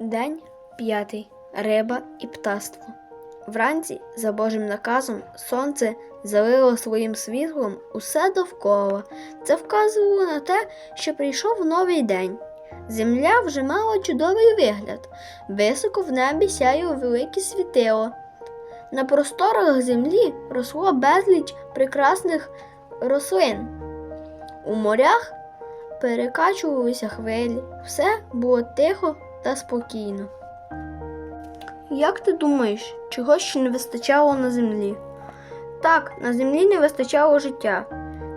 День п'ятий. Риба і птаство. Вранці, за Божим наказом, сонце залило своїм світлом усе довкола. Це вказувало на те, що прийшов новий день. Земля вже мала чудовий вигляд. Високо в небі сяяло велике світило. На просторах землі росло безліч прекрасних рослин. У морях перекачувалися хвилі. Все було тихо та спокійно. Як ти думаєш, чого ще не вистачало на землі? Так, на землі не вистачало життя,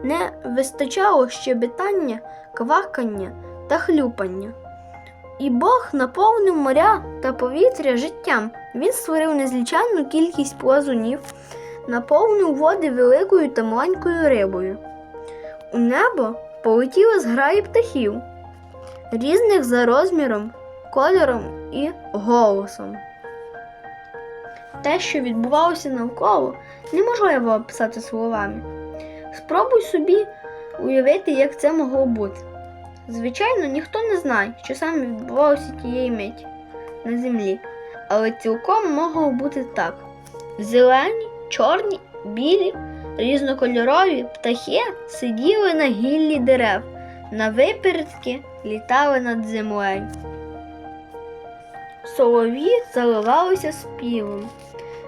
не вистачало щебетання, квакання та хлюпання. І Бог наповнив моря та повітря життям. Він створив незліченну кількість плазунів, наповнив води великою та маленькою рибою. У небо полетіли зграї птахів, різних за розміром, кольором і голосом. Те, що відбувалося навколо, неможливо описати словами. Спробуй собі уявити, як це могло бути. Звичайно, ніхто не знає, що саме відбувалося тієї миті на землі, але цілком могло бути так: зелені, чорні, білі, різнокольорові птахи сиділи на гіллі дерев, на випередки літали над землею. Солові заливалися співом.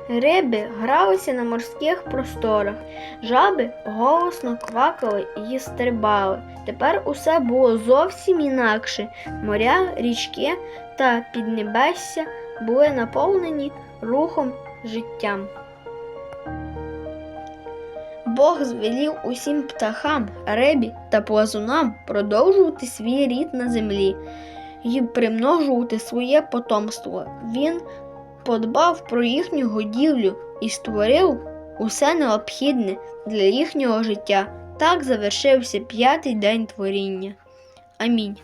Риби гралися на морських просторах, жаби голосно квакали і стрибали. Тепер усе було зовсім інакше. Моря, річки та піднебесся були наповнені рухом життям. Бог звелів усім птахам, рибі та плазунам продовжувати свій рід на землі і примножувати своє потомство. Він подбав про їхню годівлю і створив усе необхідне для їхнього життя. Так завершився п'ятий день творіння. Амінь.